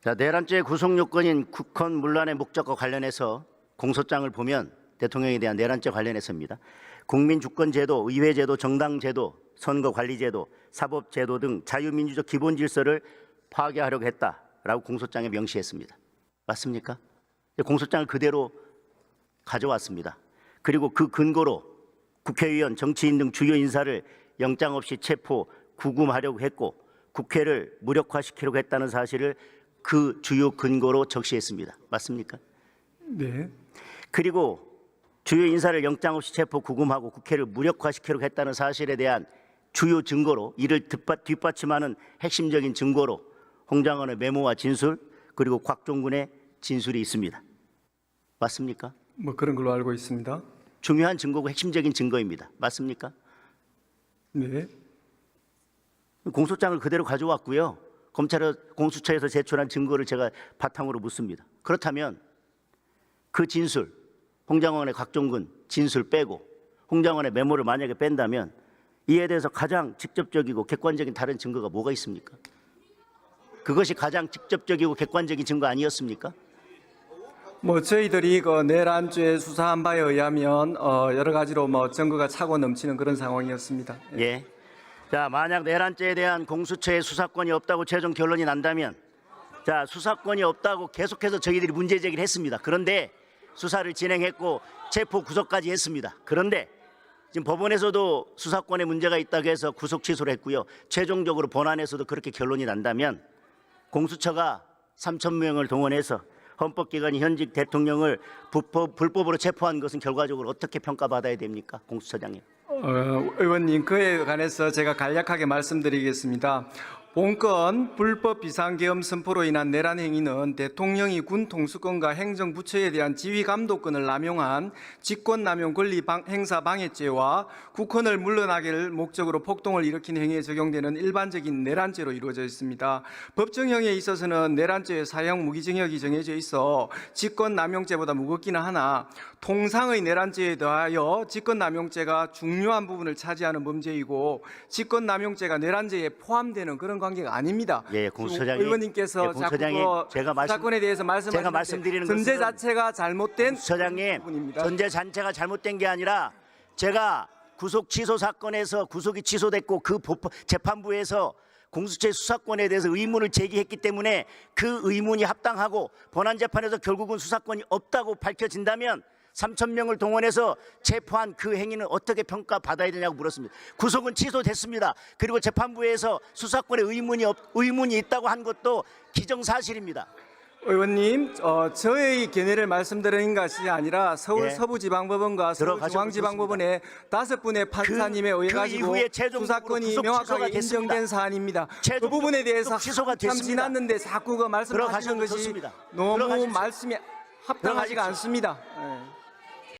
자, 내란죄 구속 요건인 국헌 문란의 목적과 관련해서 공소장을 보면 대통령에 대한 내란죄 관련해서입니다. 국민 주권 제도, 의회 제도, 정당 제도, 선거 관리 제도, 사법 제도 등 자유민주적 기본 질서를 파괴하려고 했다라고 공소장에 명시했습니다. 맞습니까? 공소장을 그대로 가져왔습니다. 그리고 그 근거로 국회의원, 정치인 등 주요 인사를 영장 없이 체포, 구금하려고 했고 국회를 무력화시키려고 했다는 사실을 그 주요 근거로 적시했습니다. 맞습니까? 네. 그리고 주요 인사를 영장 없이 체포, 구금하고 국회를 무력화시키려고 했다는 사실에 대한 주요 증거로 이를 뒷받- 뒷받침하는 핵심적인 증거로 홍장원의 메모와 진술 그리고 곽종군의 진술이 있습니다. 맞습니까? 뭐 그런 걸로 알고 있습니다. 중요한 증거고 핵심적인 증거입니다. 맞습니까? 네. 공소장을 그대로 가져왔고요. 검찰 공수처에서 제출한 증거를 제가 바탕으로 묻습니다. 그렇다면 그 진술, 홍장원의 곽종근 진술 빼고 홍장원의 메모를 만약에 뺀다면 이에 대해서 가장 직접적이고 객관적인 다른 증거가 뭐가 있습니까? 그것이 가장 직접적이고 객관적인 증거 아니었습니까? 뭐 저희들이 그 내란죄 수사한 바에 의하면 어 여러 가지로 뭐 증거가 차고 넘치는 그런 상황이었습니다. 예. 자, 만약 내란죄에 대한 공수처의 수사권이 없다고 최종 결론이 난다면 자, 수사권이 없다고 계속해서 저희들이 문제 제기를 했습니다. 그런데 수사를 진행했고 체포 구속까지 했습니다. 그런데 지금 법원에서도 수사권에 문제가 있다고 해서 구속 취소를 했고요. 최종적으로 본안에서도 그렇게 결론이 난다면 공수처가 3천 명을 동원해서 헌법기관이 현직 대통령을 불법, 불법으로 체포한 것은 결과적으로 어떻게 평가받아야 됩니까? 공수처장님. 어, 의원님 그에 관해서 제가 간략하게 말씀드리겠습니다. 본건 불법 비상계엄 선포로 인한 내란 행위는 대통령이 군 통수권과 행정부처에 대한 지휘 감독권을 남용한 직권남용 권리 방- 행사 방해죄와 국헌을 물러나게를 목적으로 폭동을 일으킨 행위에 적용되는 일반적인 내란죄로 이루어져 있습니다. 법정형에 있어서는 내란죄의 사형 무기징역이 정해져 있어 직권남용죄보다 무겁기는 하나 통상의 내란죄에 더하여 직권남용죄가 중요한 부분을 차지하는 범죄이고 직권남용죄가 내란죄에 포함되는 그런 관계가 아닙니다. 예, 공수처장이- 의원님께서 예, 공수처장이 그 제가 말씀- 사건에 대해서 말씀하시는데 제가 말씀드리는 전제 자체가 잘못된 수처장님 부분입니다. 전제 잔체가 잘못된 게 아니라 제가 구속 취소 사건에서 구속이 취소됐고 그 법- 재판부에서 공수처의 수사권에 대해서 의문을 제기했기 때문에 그 의문이 합당하고 본안 재판에서 결국은 수사권이 없다고 밝혀진다면 3천 명을 동원해서 체포한 그 행위는 어떻게 평가받아야 되냐고 물었습니다. 구속은 취소됐습니다. 그리고 재판부에서 수사권에 의문이 없, 의문이 있다고 한 것도 기정사실입니다. 의원님, 어, 저의 견해를 말씀드리는 것이 아니라 서울 예. 서부지방법원과 서울중앙지방법원의 다섯 분의 판사님에 그 의해 가지고 이후에 최종적으로 수사권이 명확하게. 인정된 사안입니다. 그 부분에 대해서 취소가 됐습니다. 지났는데 자꾸 그 말씀하시는 것이 좋습니다. 너무. 말씀이 합당하지가. 않습니다. 예.